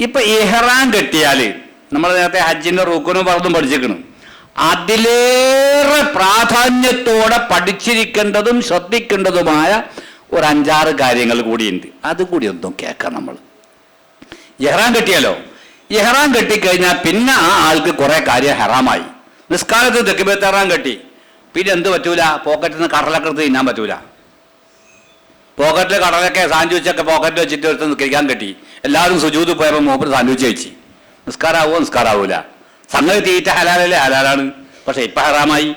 ഇപ്പൊ ഇഹ്റാൻ കെട്ടിയാൽ നമ്മൾ നേരത്തെ ഹജ്ജിന്റെ റുക്കനും പറഞ്ഞും പഠിച്ചിരിക്കണം അതിലേറെ പ്രാധാന്യത്തോടെ പഠിച്ചിരിക്കേണ്ടതും ശ്രദ്ധിക്കേണ്ടതുമായ ഒരു അഞ്ചാറ് കാര്യങ്ങൾ കൂടിയുണ്ട്. അതുകൂടി ഒന്നും കേൾക്കാം നമ്മൾ ഇഹ്റാൻ കെട്ടിയാലോ? ഇഹ്റാൻ കെട്ടിക്കഴിഞ്ഞാൽ പിന്നെ ആ ആൾക്ക് കുറെ കാര്യം ഹറാമായി. നിസ്കാരത്ത് തെക്കിബെത്തറാൻ കെട്ടി. പിന്നെ എന്ത് പറ്റൂല? പോക്കറ്റിൽ നിന്ന് കടലൊക്കെ എടുത്ത് തിന്നാൻ പറ്റൂല. പോക്കറ്റിൽ കടലൊക്കെ സാൻഡ്വിച്ചൊക്കെ പോക്കറ്റിൽ വെച്ചിട്ട് എടുത്ത് നിൽക്കാൻ കെട്ടി. എല്ലാവരും സുജൂത് പോയപ്പോൾ മൂപ്പർ സാൻഡ്വിച്ച് കഴിച്ചു. നിസ്കാരാവോ നിസ്കാരാവൂല. സംഗതി തീറ്റ ഹലാലല്ലേ? ഹലാലാണ്. പക്ഷെ ഇപ്പൊ ഹറാമായി.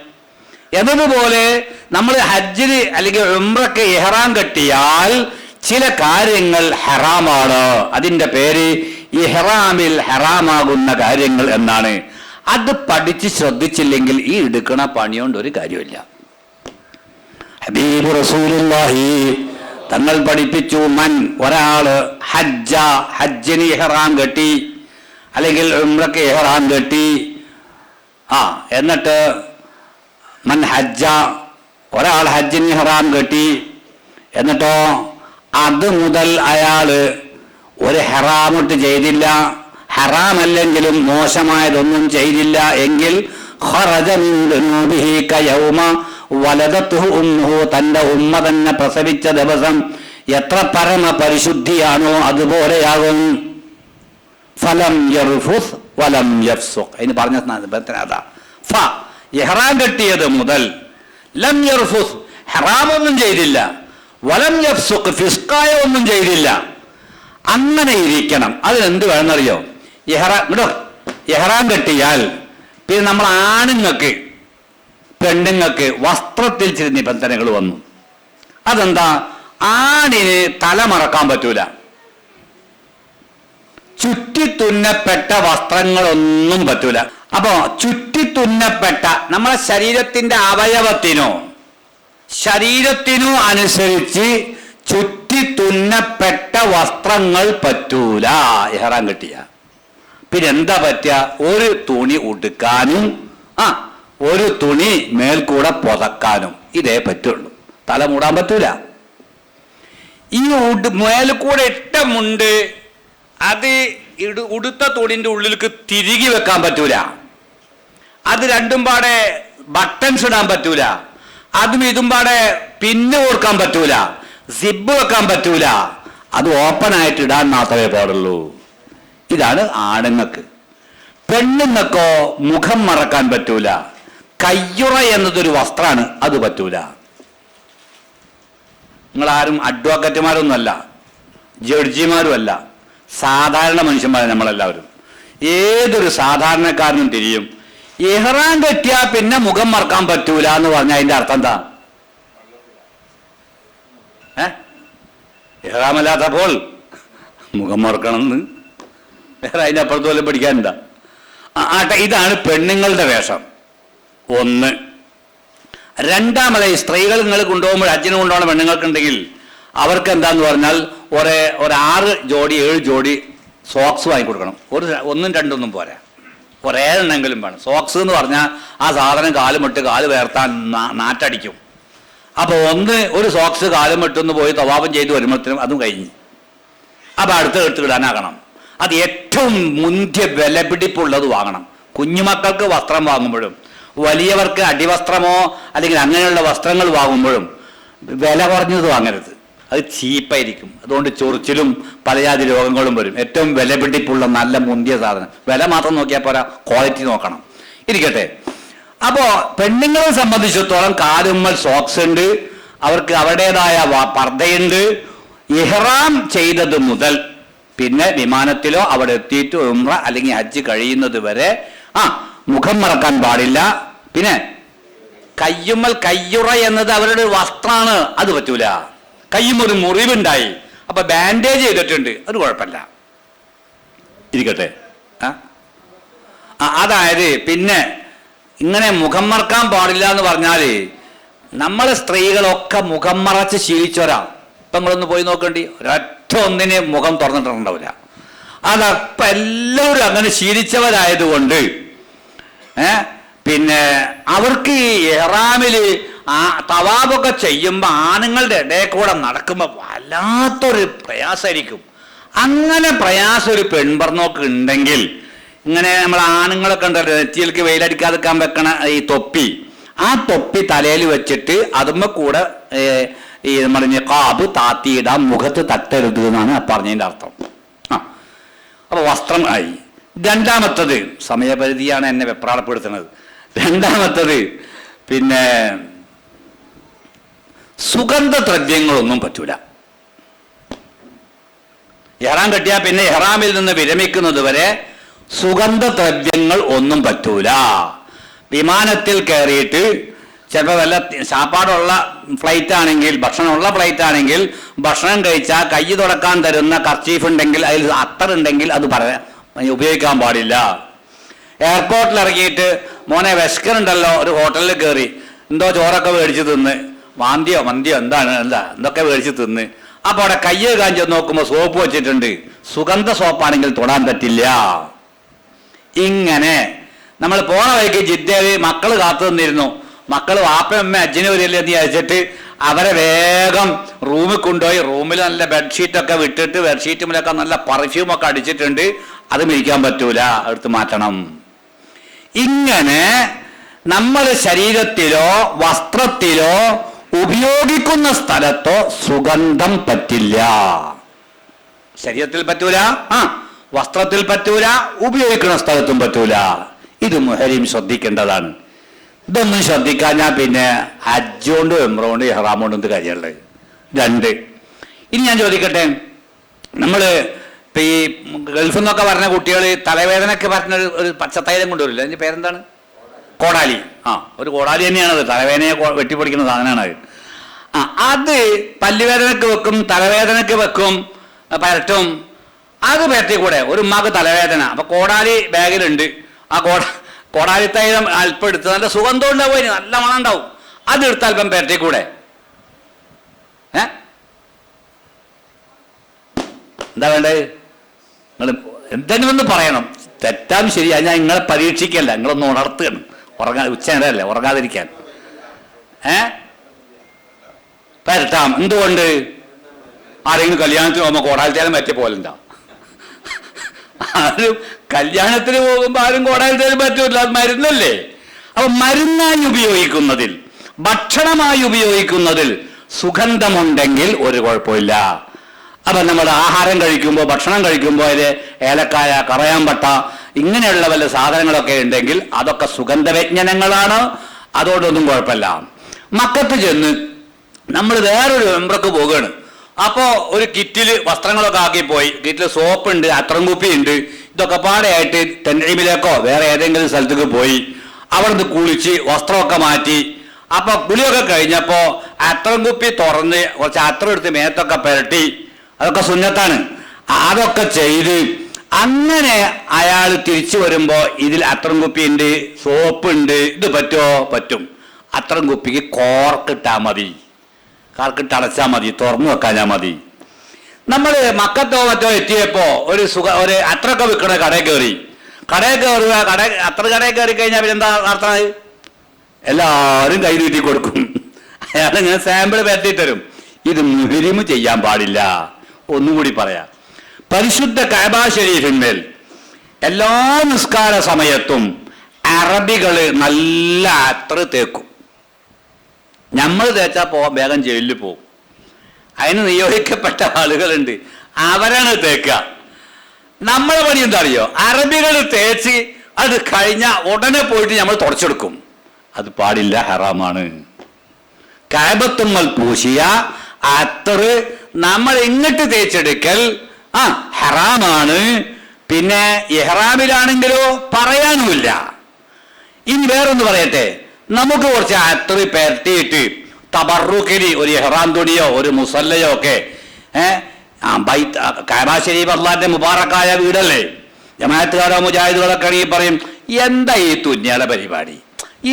എന്നതുപോലെ നമ്മൾ ഹജ്ജിന് അല്ലെങ്കിൽ ഉംറക്ക് ഇഹ്റാം കെട്ടിയാൽ ചില കാര്യങ്ങൾ ഹറാമാണ്. അതിന്റെ പേര് ഇഹ്റാമിൽ ഹറാമാകുന്ന കാര്യങ്ങൾ എന്നാണ്. അത് പഠിച്ച് ശ്രദ്ധിച്ചില്ലെങ്കിൽ ഈ എടുക്കണ പണിയോണ്ട് ഒരു കാര്യമില്ല ഹബീബ് റസൂലുള്ളാഹി തങ്ങൾ പഠിപ്പിച്ചു മൻ ഒരാൾ ഹജ്ജ ഹജ്ജിന് ഇഹ്റാം കെട്ടി അല്ലെങ്കിൽ ഉംറക്ക് ഇഹ്റാം കെട്ടി. ആ എന്നിട്ട് മൻ ഹജ്ജ ഒരാൾ ഹജ്ജിന് ഇഹ്റാം കെട്ടി. എന്നിട്ടോ അത് മുതൽ അയാൾ ഒരു ഹെറാമിട്ട് ചെയ്തില്ല. ഹറാമല്ലെങ്കിലും മോശമായതൊന്നും ചെയ്തില്ല. എങ്കിൽ ഖറജ മിൻ കയൗമ വലദത്തുഹു ഉമ്മുഹു തന്റെ ഉമ്മ തന്നെ പ്രസവിച്ച ദിവസം എത്ര പരമ പരിശുദ്ധിയാണോ അതുപോലെയാകും. ഫലം യർഫുസ് വലം അതിന് പറഞ്ഞ അതാ? ഫ കെട്ടിയത് മുതൽ ലം യർഫുസ് ഹറാമൊന്നും ചെയ്തില്ല. വലം യഫ്സുഖ് ഫിസ്കായ ഒന്നും ചെയ്തില്ല. അങ്ങനെ ഇരിക്കണം. അതിനെന്ത് വേണമെന്നറിയോ? എഹ്റാം ഇടോ ഇഹ്റാം കെട്ടിയാൽ പിന്നെ നമ്മൾ ആണുങ്ങൾക്ക് പെണ്ണുങ്ങൾക്ക് വസ്ത്രത്തിൽ ചില നിബന്ധനകൾ വന്നു. അതെന്താ? ആണിന് തല മറക്കാൻ പറ്റൂല. ചുറ്റിത്തുന്നപ്പെട്ട വസ്ത്രങ്ങളൊന്നും പറ്റൂല. അപ്പോ ചുറ്റിത്തുന്നപ്പെട്ട നമ്മളെ ശരീരത്തിന്റെ അവയവത്തിനോ ശരീരത്തിനോ അനുസരിച്ച് ചുറ്റിത്തുന്നപ്പെട്ട വസ്ത്രങ്ങൾ പറ്റൂല. ഇഹറാൻ കിട്ടിയ. പിന്നെന്താ പറ്റുക ഒരു തുണി ഉടുക്കാനും ആ ഒരു തുണി മേൽക്കൂടെ പുതക്കാനും ഇതേ പറ്റുള്ളൂ. തല മൂടാൻ പറ്റൂല. ഈ മേൽക്കൂടെ ഇട്ടമുണ്ട് അത് ഉടുത്ത തുണിന്റെ ഉള്ളിലേക്ക് തിരികെ വെക്കാൻ പറ്റൂല. അത് രണ്ടും പാടെ ബട്ടൺസ് ഇടാൻ പറ്റൂല. അതും ഇതും പാടെ പിന്നെ കൊടുക്കാൻ പറ്റൂല. സിബ് വെക്കാൻ പറ്റൂല. അത് ഓപ്പൺ ആയിട്ട് ഇടാൻ മാത്രമേ പാടുള്ളൂ. ഇതാണ് ആണുങ്ങൾക്ക്. പെണ്ണുങ്ങൾക്കോ മുഖം മറക്കാൻ പറ്റൂല. കയ്യുറ എന്നതൊരു വസ്ത്രമാണ് അത് പറ്റൂല. നിങ്ങൾ ആരും അഡ്വക്കറ്റുമാരൊന്നുമല്ല ജഡ്ജിമാരുമല്ല സാധാരണ മനുഷ്യന്മാരാണ് നമ്മളെല്ലാവരും. ഏതൊരു സാധാരണക്കാരനും തിരിയും ഇഹ്റാൻ കെട്ടിയാ പിന്നെ മുഖം മറക്കാൻ പറ്റൂല എന്ന് പറഞ്ഞ അതിന്റെ അർത്ഥം എന്താ? ഏ? ഇഹ്റാമല്ലാത്തപ്പോൾ മുഖം മറക്കണമെന്ന്. വേറെ അതിന്റെ അപ്പുറത്ത് വല്ലതും പഠിക്കാനുണ്ടാ? ആട്ടെ ഇതാണ് പെണ്ണുങ്ങളുടെ വേഷം. ഒന്ന്. രണ്ടാമതായി സ്ത്രീകൾ നിങ്ങൾ കൊണ്ടുപോകുമ്പോൾ അച്ഛന് കൊണ്ടുപോകണ പെണ്ണുങ്ങൾക്കുണ്ടെങ്കിൽ അവർക്ക് എന്താന്ന് പറഞ്ഞാൽ ഒരേ ഒരാറ് ജോഡി ഏഴ് ജോഡി സോക്സ് വാങ്ങിക്കൊടുക്കണം ഒരു ഒന്നും രണ്ടൊന്നും പോരാ. ഒരേ എണ്ണെങ്കിലും വേണം. സോക്സ് എന്ന് പറഞ്ഞാൽ ആ സാധനം കാലുമിട്ട് കാൽ വേർത്താൻ നാറ്റടിക്കും. അപ്പോൾ ഒന്ന് ഒരു സോക്സ് കാലും പോയി തവാപം ചെയ്ത് വരുമ്പോഴത്തേനും അതും കഴിഞ്ഞു. അപ്പം അടുത്ത് എടുത്ത് ഇടാനാകണം അത് ഏറ്റവും മുന്തിയ വിലപിടിപ്പുള്ളത് വാങ്ങണം. കുഞ്ഞുമക്കൾക്ക് വസ്ത്രം വാങ്ങുമ്പോഴും വലിയവർക്ക് അടിവസ്ത്രമോ അല്ലെങ്കിൽ അങ്ങനെയുള്ള വസ്ത്രങ്ങൾ വാങ്ങുമ്പോഴും വില കുറഞ്ഞത് വാങ്ങരുത്. അത് ചീപ്പായിരിക്കും. അതുകൊണ്ട് ചൊറിച്ചിലും പലജാതി രോഗങ്ങളും വരും. ഏറ്റവും വിലപിടിപ്പുള്ള നല്ല മുന്തിയ സാധനം. വില മാത്രം നോക്കിയാൽ പോരാ. ക്വാളിറ്റി നോക്കണം. ഇരിക്കട്ടെ. അപ്പോൾ പെണ്ണുങ്ങളെ സംബന്ധിച്ചിടത്തോളം കാലുമ്മൽ സോക്സ് ഉണ്ട് അവർക്ക് അവരുടേതായ പർദ്ദയുണ്ട്. ഇഹ്റാം ചെയ്തത് മുതൽ പിന്നെ വിമാനത്തിലോ അവിടെ എത്തിയിട്ട് ഉമ്ര അല്ലെങ്കിൽ ഹജ്ജ് കഴിയുന്നത് വരെ ആ മുഖം മറക്കാൻ പാടില്ല. പിന്നെ കയ്യുമ്മൽ കയ്യുറ എന്നത് അവരുടെ വസ്ത്രമാണ് അത് പറ്റൂല. കയ്യും ഒരു മുറിവുണ്ടായി. അപ്പൊ ബാൻഡേജ് ചെയ്തിട്ടുണ്ട് അത് കുഴപ്പമില്ല. ഇരിക്കട്ടെ. അതായത് പിന്നെ ഇങ്ങനെ മുഖം മറക്കാൻ പാടില്ല എന്ന് പറഞ്ഞാൽ നമ്മൾ സ്ത്രീകളൊക്കെ മുഖം മറച്ച് ശീലിച്ചവരാ. ഇപ്പൊ നിങ്ങളൊന്ന് പോയി നോക്കണ്ടി. ഒരൊറ്റ ഒന്നിനെ മുഖം തുറന്നിട്ടുണ്ടാവില്ല. അതപ്പം എല്ലാവരും അങ്ങനെ ശീലിച്ചവരായതുകൊണ്ട് ഏ പിന്നെ അവർക്ക് ഈ എഹ്റാമിൽ ആ തവാബൊക്കെ ചെയ്യുമ്പോൾ ആണുങ്ങളുടെ ഇടയിൽ കൂടെ നടക്കുമ്പോൾ വല്ലാത്തൊരു പ്രയാസമായിരിക്കും. അങ്ങനെ പ്രയാസം ഒരു പെൺപറന്നോക്ക് ഉണ്ടെങ്കിൽ ഇങ്ങനെ നമ്മൾ ആണുങ്ങളൊക്കെ ഉണ്ടല്ലോ നെറ്റിയിലേക്ക് വെയിലടിക്കാതിരിക്കാൻ വെക്കണ ഈ തൊപ്പി ആ തൊപ്പി തലയിൽ വെച്ചിട്ട് അതുമ്മ കൂടെ ഈ നമ്മൾ കാബ് താത്തിയിടാം മുഖത്ത് തട്ടരുത് എന്നാണ് ആ പറഞ്ഞതിന്റെ അർത്ഥം. ആ അപ്പൊ വസ്ത്രം ആയി. രണ്ടാമത്തത് സമയപരിധിയാണ് എന്നെ വെപ്രാളപ്പെടുത്തുന്നത്. രണ്ടാമത്തത് പിന്നെ സുഗന്ധദ്രവ്യങ്ങളൊന്നും പറ്റൂല. എഹ്റാം കെട്ടിയാൽ പിന്നെ എഹ്റാമിൽ നിന്ന് വിരമിക്കുന്നത് വരെ സുഗന്ധദ്രവ്യങ്ങൾ ഒന്നും പറ്റൂല. വിമാനത്തിൽ കയറിയിട്ട് ചിലപ്പോൾ വല്ല സാപ്പാടുള്ള ഫ്ലൈറ്റ് ആണെങ്കിൽ ഭക്ഷണമുള്ള ഫ്ലൈറ്റ് ആണെങ്കിൽ ഭക്ഷണം കഴിച്ചാൽ കൈ തുടക്കാൻ തരുന്ന കർച്ചീഫ് ഉണ്ടെങ്കിൽ അതിൽ അത്തർ ഉണ്ടെങ്കിൽ അത് പറയാൻ ഉപയോഗിക്കാൻ പാടില്ല. എയർപോർട്ടിൽ ഇറങ്ങിയിട്ട് മോനെ വിശക്കനുണ്ടല്ലോ ഒരു ഹോട്ടലിൽ കയറി എന്തോ ചോറൊക്കെ മേടിച്ച് തിന്ന്. വാന്തിയോ മന്തിയോ എന്താണ്? എന്താ? എന്തൊക്കെ മേടിച്ച് തിന്ന്. അപ്പോൾ അവിടെ കയ്യ് കാഞ്ചി നോക്കുമ്പോൾ സോപ്പ് വെച്ചിട്ടുണ്ട്. സുഗന്ധ സോപ്പാണെങ്കിൽ തൊടാൻ പറ്റില്ല. ഇങ്ങനെ. നമ്മൾ പോണ വഴിക്ക് ജിദ്ദയിൽ മക്കൾ കാത്തു നിന്നിരുന്നു. മക്കൾ വാപ്പയമ്മ അച്ഛനും വരില്ലേ എന്ന് വിചാരിച്ചിട്ട് അവരെ വേഗം റൂമിൽ കൊണ്ടുപോയി. റൂമിൽ നല്ല ബെഡ്ഷീറ്റൊക്കെ വിട്ടിട്ട് ബെഡ്ഷീറ്റുമിലൊക്കെ നല്ല പെർഫ്യൂമൊക്കെ അടിച്ചിട്ടുണ്ട്. അത് മിരിക്കാൻ പറ്റൂല. എടുത്ത് മാറ്റണം. ഇങ്ങനെ നമ്മൾ ശരീരത്തിലോ വസ്ത്രത്തിലോ ഉപയോഗിക്കുന്ന സ്ഥലത്തോ സുഗന്ധം പറ്റില്ല. ശരീരത്തിൽ പറ്റൂല? ആ വസ്ത്രത്തിൽ പറ്റൂല ഉപയോഗിക്കുന്ന സ്ഥലത്തും പറ്റൂല. ഇത് മുഹരീം ശ്രദ്ധിക്കേണ്ടതാണ്. ഇതൊന്നും ശ്രദ്ധിക്കാഞ്ഞാൽ പിന്നെ അജ്ജോണ്ട് എമ്രോണ്ട് ഇഹ്റാമോണ്ട് എന്ത് കാര്യമുള്ളത് രണ്ട്. ഇനി ഞാൻ ചോദിക്കട്ടെ നമ്മൾ ഇപ്പം ഈ ഗൾഫിൽ നിന്നൊക്കെ പറഞ്ഞ കുട്ടികൾ തലവേദനയ്ക്ക് പറഞ്ഞ ഒരു- പച്ചത്തൈലം കൊണ്ടുവരില്ല? അതിന്റെ പേരെന്താണ്? കോടാലി. ആ ഒരു കോടാലി തന്നെയാണത് തലവേദനയെ വെട്ടിപ്പൊടിക്കുന്ന സാധനമാണ് അത്. ആ അത് പല്ലുവേദനക്ക് വെക്കും തലവേദനക്ക് വെക്കും പരട്ടും. അത് പരത്തി കൂടെ ഒരു ഉമ്മാക്ക് തലവേദന. അപ്പൊ കോടാലി ബാഗിലുണ്ട്. ആ കോട കോടാലി തൈലം അല്പം എടുത്ത് നല്ല സുഗന്ധം ഉണ്ടാവും നല്ല മണം ഉണ്ടാവും. അത് എടുത്ത് അല്പം പരത്തി കൂടെ. ഏ? എന്താ വേണ്ടത്? നിങ്ങൾ എന്തെങ്കിലുമൊന്ന് പറയണം. തെറ്റാൻ ശരിയാ. ഞാൻ നിങ്ങളെ പരീക്ഷിക്കല്ല. നിങ്ങളൊന്ന് ഉണർത്തുകയാണ്. ഉറങ്ങാ ഉച്ചനേരല്ലേ ഉറങ്ങാതിരിക്കാൻ. ഏ? പരട്ടാം എന്തുകൊണ്ട്? ആരെങ്കിലും കല്യാണത്തിന് പോകുമ്പോൾ കോടാലിത്തേലും പറ്റിയ പോലെന്താ ആരും കല്യാണത്തിന് പോകുമ്പോൾ ആരും കോടാലിത്തേലും പറ്റൂല അത് മരുന്നല്ലേ? അപ്പൊ മരുന്നായി ഉപയോഗിക്കുന്നതിൽ ഭക്ഷണമായി ഉപയോഗിക്കുന്നതിൽ സുഗന്ധമുണ്ടെങ്കിൽ ഒരു കുഴപ്പമില്ല. അപ്പൊ നമ്മൾ ആഹാരം കഴിക്കുമ്പോൾ ഭക്ഷണം കഴിക്കുമ്പോൾ അതിൽ ഏലക്കായ കറയാമ്പട്ട ഇങ്ങനെയുള്ള വല്ല സാധനങ്ങളൊക്കെ ഉണ്ടെങ്കിൽ അതൊക്കെ സുഗന്ധവ്യഞ്ജനങ്ങളാണ്. അതോടൊന്നും കുഴപ്പമില്ല. മക്കത്ത് ചെന്ന് നമ്മൾ വേറൊരു മെമ്പർക്ക് പോവുകയാണ് അപ്പോ ഒരു കിറ്റിൽ വസ്ത്രങ്ങളൊക്കെ ആക്കി പോയി. കിറ്റിൽ സോപ്പ് ഉണ്ട് അത്രം കുപ്പി ഉണ്ട് ഇതൊക്കെ പാടെയായിട്ട് തെന്നീമിലേക്കോ വേറെ ഏതെങ്കിലും സ്ഥലത്തേക്ക് പോയി. അവിടുന്ന് കുളിച്ച് വസ്ത്രമൊക്കെ മാറ്റി. അപ്പോൾ കുളിയൊക്കെ കഴിഞ്ഞപ്പോൾ അത്രം കുപ്പി തുറന്ന് കുറച്ച് അത്രം എടുത്ത് മേത്തൊക്കെ പുരട്ടി. അതൊക്കെ സുന്നത്താണ്. അതൊക്കെ ചെയ്ത് അങ്ങനെ അയാൾ തിരിച്ചു വരുമ്പോൾ ഇതിൽ അത്രം കുപ്പി ഉണ്ട് സോപ്പ് ഉണ്ട് ഇത് പറ്റുമോ പറ്റും. അത്രം കുപ്പിക്ക് കോർക്കിട്ടാ മതി. കാർക്കിട്ട് അടച്ചാൽ മതി തുറന്നു വെക്കാഞ്ഞാൽ മതി. നമ്മൾ മക്കത്തോ മറ്റോ എത്തിയപ്പോൾ ഒരു സുഖ ഒരു അത്രയൊക്കെ വിൽക്കണ കടയിൽ കയറി. കടയിൽ കയറുക കട അത്ര കടയിൽ കയറി കഴിഞ്ഞാൽ പിന്നെ എന്താ നടത്തണത് എല്ലാവരും കൈ നീട്ടി കൊടുക്കും. അയാൾ ഇങ്ങനെ സാമ്പിൾ പരത്തി തരും. ഇത് മുഹരിമ് ചെയ്യാൻ പാടില്ല. ഒന്നും കൂടി പറയാം. പരിശുദ്ധ കഅബ ഷരീഫിന്മേൽ എല്ലാ നിസ്കാര സമയത്തും അറബികൾ നല്ല അത്ര തേക്കും. നമ്മൾ തേച്ചാൽ പോകാൻ വേഗം ജയിലിൽ പോകും അതിന് നിയോഗിക്കപ്പെട്ട ആളുകളുണ്ട്. അവരാണ് തേക്കുക. നമ്മളെ പണി എന്താ അറിയോ അറബികൾ തേച്ച് അത് കഴിഞ്ഞ ഉടനെ പോയിട്ട് നമ്മൾ തുടച്ചെടുക്കും. അത് പാടില്ല ഹറാമാണ്. കാബത്തുമ്മൽ പൂശിയ അത്തറ് നമ്മൾ ഇങ്ങോട്ട് തേച്ചെടുക്കൽ? ആ ഹറാമാണ്. പിന്നെ ഇഹ്റാമിലാണെങ്കിലോ പറയാനുമില്ല. ഇനി വേറൊന്ന് പറയട്ടെ. നമുക്ക് കുറച്ച് അത്രി പെരട്ടിയിട്ട് തബറുക്കിന് ഒരു ഇഹ്റാം തുണിയോ ഒരു മുസല്ലയോ ഒക്കെ കാബാ ശരീഫ് അള്ളാന്റെ മുബാറക്കായ വീടല്ലേ? ജമാഅത്തുകാരോ മുജാഹിദുകളൊക്കെ ആണെങ്കിൽ പറയും എന്താ ഈ തുന്നിയാളെ പരിപാടി?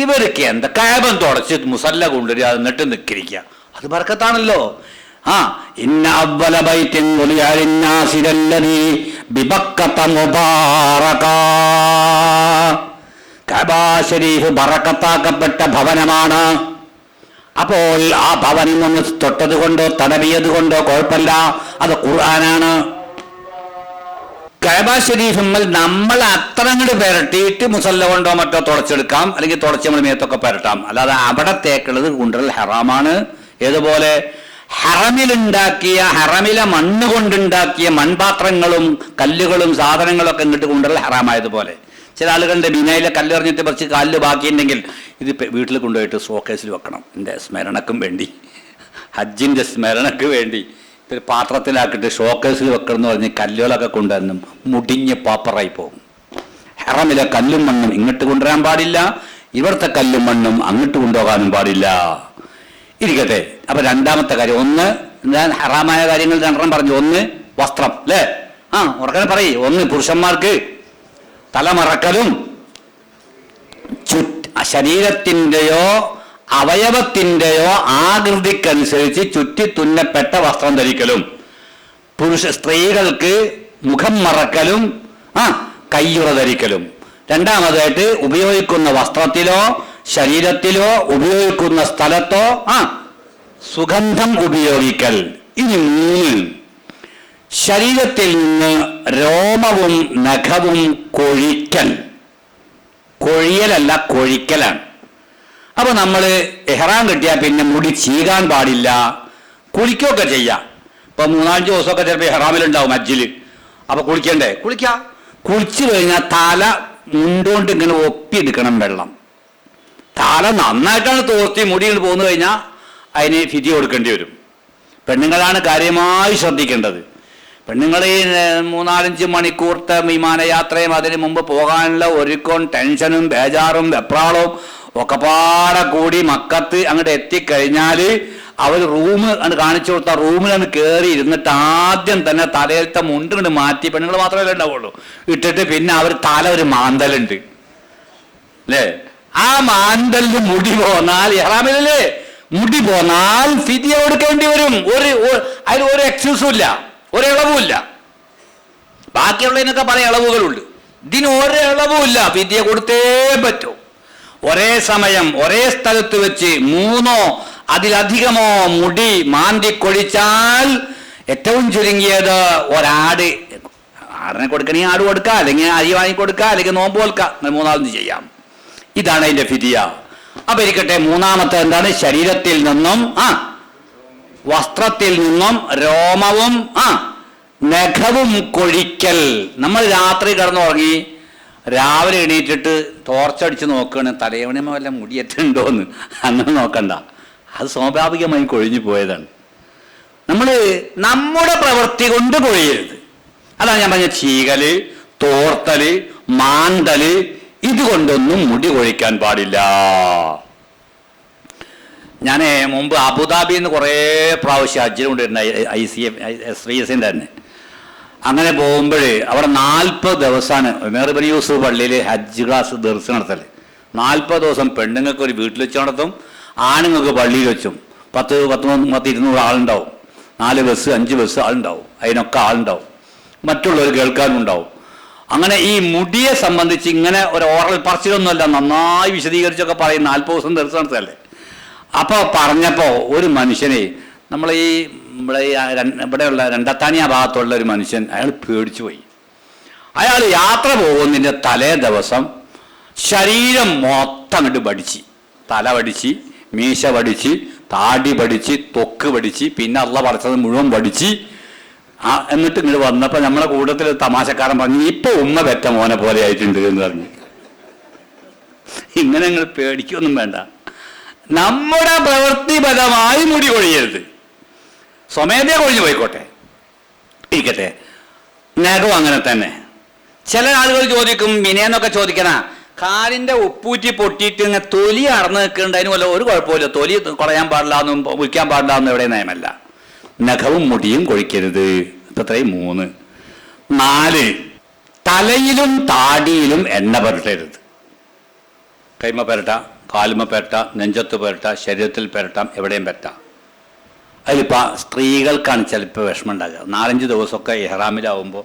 ഇവർക്ക് എന്താ? കാബം തുടച്ച് മുസല്ല കൊണ്ടുവരിക എന്നിട്ട് നിൽക്കിരിക്കുക അത് ബർക്കത്താണല്ലോ. ആ മുബാറക. ബറക്കത്താക്കപ്പെട്ട ഭവനമാണ്. അപ്പോൾ ആ ഭവനം നിന്ന് തൊട്ടത് കൊണ്ടോ തടവിയത് കൊണ്ടോ കുഴപ്പമില്ല. അത് ഖുർആനാണ്. കഴബ ഷരീഫിന്മേൽ നമ്മൾ അത്ര അങ്ങോട്ട് പുരട്ടിയിട്ട് മുസല്ല കൊണ്ടോ മറ്റോ തുടച്ചെടുക്കാം. അല്ലെങ്കിൽ തുടച്ച് നമ്മൾ മേത്തൊക്കെ പുരട്ടാം. അല്ലാതെ അവിടെ തേക്കുള്ളത് കൊണ്ടുവരൽ ഹറാമാണ്. ഏതുപോലെ? ഹറമിലുണ്ടാക്കിയ ഹറമിലെ മണ്ണ് കൊണ്ടുണ്ടാക്കിയ മൺപാത്രങ്ങളും കല്ലുകളും സാധനങ്ങളും ഒക്കെ ഇങ്ങോട്ട് കൊണ്ടുവരൽ ഹറാമായതുപോലെ. ചില ആളുകളുടെ ബിനയിലെ കല്ലെറിഞ്ഞിട്ട് കുറച്ച് കല്ല് ബാക്കിയുണ്ടെങ്കിൽ ഇത് വീട്ടിൽ കൊണ്ടുപോയിട്ട് ഷോക്കേസിൽ വെക്കണം. എന്റെ സ്മരണക്കും വേണ്ടി. ഹജ്ജിന്റെ സ്മരണക്ക് വേണ്ടി. ഇപ്പം പാത്രത്തിലാക്കിയിട്ട് ഷോക്കേസിൽ വെക്കണം എന്ന് പറഞ്ഞ് കല്ലുകളൊക്കെ കൊണ്ടുവന്നു മുടിഞ്ഞ് പാപ്പറായി പോകും. ഹറമിലെ കല്ലും മണ്ണും ഇങ്ങോട്ട് കൊണ്ടുവരാൻ പാടില്ല. ഇവിടുത്തെ കല്ലും മണ്ണും അങ്ങോട്ട് കൊണ്ടുപോകാനും പാടില്ല. ഇരിക്കട്ടെ. അപ്പൊ രണ്ടാമത്തെ കാര്യം ഒന്ന് ഞാൻ ഹറാമായ കാര്യങ്ങൾ രണ്ടെണ്ണം പറഞ്ഞു. ഒന്ന് വസ്ത്രം അല്ലേ? ആ ഉറക്കനെ പറയ്. ഒന്ന് പുരുഷന്മാർക്ക് തലമറക്കലും മറക്കലും ശരീരത്തിന്റെയോ അവയവത്തിന്റെയോ ആകൃതിക്കനുസരിച്ച് ചുറ്റി തുന്നപ്പെട്ട വസ്ത്രം ധരിക്കലും. പുരുഷ സ്ത്രീകൾക്ക് മുഖം മറക്കലും ആ കയ്യുറ ധരിക്കലും. രണ്ടാമതായിട്ട് ഉപയോഗിക്കുന്ന വസ്ത്രത്തിലോ ശരീരത്തിലോ ഉപയോഗിക്കുന്ന സ്ഥലത്തോ ആ സുഗന്ധം ഉപയോഗിക്കൽ. ഇനി മൂന്ന്. ശരീരത്തിൽ നിന്ന് രോമവും നഖവും കൊഴിക്കൽ. കൊഴിയലല്ല കൊഴിക്കലാണ്. അപ്പൊ നമ്മൾ എഹ്റാൻ കിട്ടിയാൽ പിന്നെ മുടി ചീകാൻ പാടില്ല. കുളിക്കുകയൊക്കെ ചെയ്യാം. ഇപ്പൊ മൂന്നാലഞ്ച് ദിവസമൊക്കെ ചിലപ്പോൾ എഹ്റാമിലുണ്ടാവും അജ്ജിൽ അപ്പൊ കുളിക്കണ്ടേ? കുളിക്ക. കുളിച്ചു കഴിഞ്ഞാൽ തല മുണ്ടോണ്ട് ഇങ്ങനെ ഒപ്പിയെടുക്കണം വെള്ളം. തല നന്നായിട്ടാണ് തോർത്തി മുടി ഇങ്ങോട്ട് പോന്നു കഴിഞ്ഞാൽ അതിന് ഫിതി കൊടുക്കേണ്ടി വരും. പെണ്ണുങ്ങളാണ് കാര്യമായി ശ്രദ്ധിക്കേണ്ടത്. ഏർ, മൂന്നാലഞ്ച് മണിക്കൂർത്തെ വിമാനയാത്രയും അതിന് മുമ്പ് പോകാനുള്ള ഒരുക്കവും ടെൻഷനും ബേജാറും വെപ്രാളവും ഒക്കെ പാടെ കൂടി മക്കത്ത് അങ്ങോട്ട് എത്തിക്കഴിഞ്ഞാൽ അവർ റൂം അങ്ങോട്ട് കാണിച്ചു കൊടുത്ത റൂമിലൊന്ന് കയറി ഇരുന്നിട്ട് ആദ്യം തന്നെ തലയിലത്തെ മുണ്ട് കൊണ്ട് മാറ്റി പെണ്ണുങ്ങൾ മാത്രമല്ലേ ഉണ്ടാവുള്ളൂ. ഇട്ടിട്ട് പിന്നെ അവർ തല ഒരു മാന്തലുണ്ട്. അല്ലേ? ആ മാന്തലിന് മുടി പോന്നാൽ ഇഹ്റാമിലല്ലേ മുടി പോന്നാൽ ഫിതിയ കൊടുക്കേണ്ടി വരും. ഒരു അതിൽ ഒരു എക്സ്ക്യൂസും ഇല്ല. ഒരു ഇളവുമില്ല ബാക്കിയുള്ളതിനൊക്കെ പല ഇളവുകളുണ്ട്. ഇതിന് ഒരു ഇളവുമില്ല ഫിതിയ കൊടുത്തേ പറ്റൂ. ഒരേ സമയം ഒരേ സ്ഥലത്ത് വെച്ച് മൂന്നോ അതിലധികമോ മുടി മാന്തിക്കൊഴിച്ചാൽ ഏറ്റവും ചുരുങ്ങിയത് ഒരാട്. ആടിനെ കൊടുക്കണമെങ്കിൽ ആട് കൊടുക്കുക അല്ലെങ്കിൽ അരി വാങ്ങി അല്ലെങ്കിൽ നോമ്പ് കൊടുക്കുക മൂന്നാമത് ചെയ്യാം. ഇതാണ് അതിന്റെ ഫിതിയ അപ്പൊ ഇരിക്കട്ടെ മൂന്നാമത്തെ എന്താണ്? ശരീരത്തിൽ നിന്നും ആ വസ്ത്രത്തിൽ നിന്നും രോമവും ആ നഖവും കൊഴിക്കൽ. നമ്മൾ രാത്രി കിടന്നുറങ്ങി രാവിലെ എണീറ്റിട്ട് ടോർച്ചടിച്ച് നോക്കുകയാണ്. തലയവണിമ വല്ല മുടിയെത്തുണ്ടോന്ന് അങ്ങനെ നോക്കണ്ട. അത് സ്വാഭാവികമായി കൊഴിഞ്ഞു പോയതാണ്. നമ്മൾ നമ്മുടെ പ്രവൃത്തി കൊണ്ട് കൊഴിയരുത്. അതാണ് ഞാൻ പറഞ്ഞ ചീകൽ തോർത്തൽ മാന്തൽ ഇതുകൊണ്ടൊന്നും മുടി കൊഴിക്കാൻ പാടില്ല. ഞാൻ മുമ്പ് അബുദാബി എന്ന് കുറേ പ്രാവശ്യം ഹജ്ജിന് കൊണ്ടിരുന്ന ഐ സി എസ് വി എസിന്റെ തന്നെ. അങ്ങനെ പോകുമ്പോൾ അവിടെ നാൽപ്പത് ദിവസമാണ് മേറുബനി യൂസഫ് പള്ളിയിൽ ഹജ്ജ് ക്ലാസ് ദർശനം നടത്തൽ നാൽപ്പത് ദിവസം പെണ്ണുങ്ങൾക്ക് ഒരു വീട്ടിൽ വെച്ച് നടത്തും ആണുങ്ങൾക്ക് പള്ളിയിൽ വെച്ചും. പത്ത് പത്ത് പത്ത് ഇരുന്നൂറ് ആളുണ്ടാവും. നാല് ബസ് അഞ്ച് ബസ് ആളുണ്ടാവും. അതിനൊക്കെ ആളുണ്ടാവും. മറ്റുള്ളവർ കേൾക്കാനും ഉണ്ടാവും. അങ്ങനെ ഈ മുടിയെ സംബന്ധിച്ച് ഇങ്ങനെ ഒരു ഓറൽ പറച്ചിലൊന്നുമല്ല നന്നായി വിശദീകരിച്ചൊക്കെ പറയും. നാൽപ്പത് ദിവസം തീർച്ചയായിട്ടല്ലേ അപ്പോൾ പറഞ്ഞപ്പോൾ ഒരു മനുഷ്യനെ നമ്മൾ ഈ ഇവിടെ ഇവിടെയുള്ള രണ്ടത്താണി ആ ഭാഗത്തുള്ള ഒരു മനുഷ്യൻ അയാൾ പേടിച്ചു പോയി. അയാൾ യാത്ര പോകുന്നതിന്റെ തലേ ദിവസം ശരീരം മൊത്തം അങ്ങോട്ട് പഠിച്ച് തല പഠിച്ച് മീശ പഠിച്ച് താടി പഠിച്ച് തൊക്ക് പഠിച്ച് പിന്നെ അള്ള പഠിച്ചത് മുഴുവൻ പഠിച്ച് ആ എന്നിട്ട് ഇങ്ങോട്ട് വന്നപ്പോൾ നമ്മളെ കൂട്ടത്തിൽ തമാശക്കാരൻ പറഞ്ഞു ഇപ്പൊ ഉമ്മ പെറ്റ മോനെ പോലെ ആയിട്ടുണ്ട് എന്ന് പറഞ്ഞു. ഇങ്ങനെ നിങ്ങൾ പേടിക്കൊന്നും വേണ്ട. നമ്മുടെ പ്രവൃത്തിപരമായി മുടി കൊഴിയരുത്. സ്വമേധയാ കൊഴിഞ്ഞു പോയിക്കോട്ടെ. ഇരിക്കട്ടെ. നഖവും അങ്ങനെ തന്നെ. ചില ആളുകൾ ചോദിക്കും മിനയെന്നൊക്കെ ചോദിക്കണ കാലിന്റെ ഉപ്പൂറ്റി പൊട്ടിയിട്ട് ഇങ്ങനെ തൊലി അടന്ന് നിൽക്കുന്നുണ്ട്. അതിന് വല്ല ഒരു കുഴപ്പമില്ല. തൊലി കുറയാൻ പാടില്ല എന്നും വിൽക്കാൻ പാടില്ല എന്നും എവിടെ നിയമല്ല. നഖവും മുടിയും കൊഴിക്കരുത്. ഇപ്പത്രയും മൂന്ന്. നാല്. തലയിലും താടിയിലും എണ്ണ പുരട്ടരുത്. കൈമ പുരട്ട കാലുമ പുരട്ട നെഞ്ചത്ത് പുരട്ട ശരീരത്തിൽ പുരട്ടാം എവിടെയും പുരട്ടാം. അതിലിപ്പോൾ സ്ത്രീകൾക്കാണ് ചിലപ്പോൾ വിഷമം ഉണ്ടാകുക നാലഞ്ച് ദിവസമൊക്കെ ഇഹ്റാമിലാവുമ്പോൾ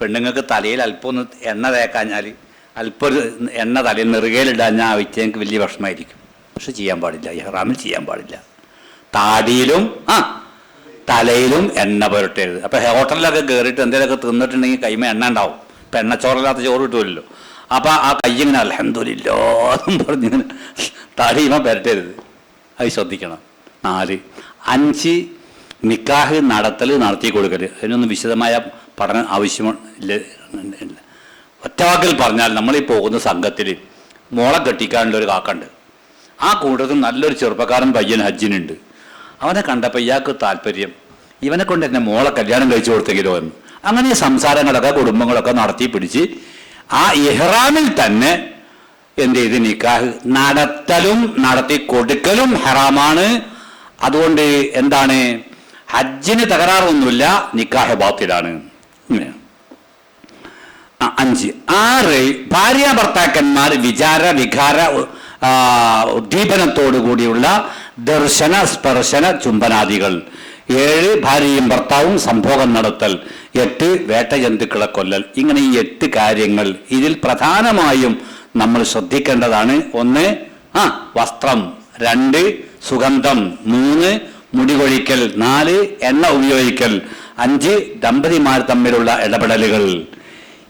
പെണ്ണുങ്ങൾക്ക് തലയിൽ അല്പം ഒന്ന് എണ്ണ തേക്കാഞ്ഞാൽ അല്പം ഒരു എണ്ണ തലയിൽ നെറുകയിലിടാഞ്ഞാൽ വ്യക്തികൾക്ക് വലിയ വിഷമമായിരിക്കും. പക്ഷെ ചെയ്യാൻ പാടില്ല. ഇഹ്റാമിൽ ചെയ്യാൻ പാടില്ല. താടിയിലും ആ തലയിലും എണ്ണ പുരട്ടരുത്. അപ്പം ഹോട്ടലിലൊക്കെ കയറിയിട്ട് എന്തെങ്കിലുമൊക്കെ തിന്നിട്ടുണ്ടെങ്കിൽ കൈമ എണ്ണ ഉണ്ടാവും. ഇപ്പം എണ്ണച്ചോറില്ലാത്ത ചോറ് കിട്ടുമല്ലോ അപ്പം ആ കൈ ഇങ്ങനെ അലഹന്ദില്ലോ എന്നും പറഞ്ഞിങ്ങനെ തലയിമ പുരട്ടരുത്. അത് ശ്രദ്ധിക്കണം. നാല് അഞ്ച് നിക്കാഹ് നടത്തൽ നടത്തി കൊടുക്കൽ അതിനൊന്നും വിശദമായ പഠനം ആവശ്യമില്ല. ഒറ്റവാക്കിൽ പറഞ്ഞാൽ നമ്മളീ പോകുന്ന സംഘത്തിൽ മോളെ കെട്ടിക്കാനുള്ള ഒരു കാക്കുണ്ട്. ആ കൂട്ടത്തിൽ നല്ലൊരു ചെറുപ്പക്കാരൻ പയ്യൻ ഹജ്ജിനുണ്ട്. അവനെ കണ്ടപ്പോൾ ഇയാൾക്ക് താല്പര്യം. ഇവനെ കൊണ്ട് എന്നെ മോളെ കല്യാണം കഴിച്ചു കൊടുത്തെങ്കിലോ എന്ന്. അങ്ങനെ സംസാരങ്ങളൊക്കെ കുടുംബങ്ങളൊക്കെ നടത്തി പിടിച്ച് ആ ഇഹ്റാമിൽ തന്നെ എന്ത് ചെയ്ത്? നിക്കാഹ് നടത്തലും നടത്തി കൊടുക്കലും ഹറാമാണ്. അതുകൊണ്ട് എന്താണ്? ഹജ്ജിന് തകരാറൊന്നുമില്ല നിക്കാഹ് ബാത്തിലാണ്. അഞ്ച്. ആറ് ഭാര്യ ഭർത്താക്കന്മാർ വിചാര വികാര ഉദ്ദീപനത്തോടു കൂടിയുള്ള ദർശന സ്പർശന ചുംബനാദികൾ. ഏഴ് ഭാര്യയും ഭർത്താവും സംഭോഗം നടത്തൽ. എട്ട് വേട്ടജന്തുക്കളെ കൊല്ലൽ. ഇങ്ങനെ ഈ എട്ട് കാര്യങ്ങൾ ഇതിൽ പ്രധാനമായും നമ്മൾ ശ്രദ്ധിക്കേണ്ടതാണ്. ഒന്ന് ആ വസ്ത്രം. രണ്ട് സുഗന്ധം. മൂന്ന് മുടികൊഴിക്കൽ. നാല് എണ്ണ ഉപയോഗിക്കൽ. അഞ്ച് ദമ്പതിമാർ തമ്മിലുള്ള ഇടപെടലുകൾ.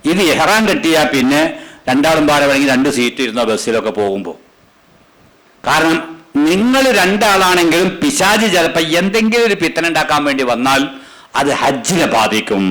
ഇത് എഹ്റാൻ കെട്ടിയാൽ പിന്നെ രണ്ടാളും പാടെ വേണമെങ്കിൽ രണ്ട് സീറ്റ് ഇരുന്ന ബസ്സിലൊക്കെ പോകുമ്പോൾ കാരണം നിങ്ങൾ രണ്ടാളാണെങ്കിലും പിശാജ് ചിലപ്പോൾ എന്തെങ്കിലും ഒരു പിത്തനുണ്ടാക്കാൻ വേണ്ടി വന്നാൽ അത് ഹജ്ജിനെ ബാധിക്കും.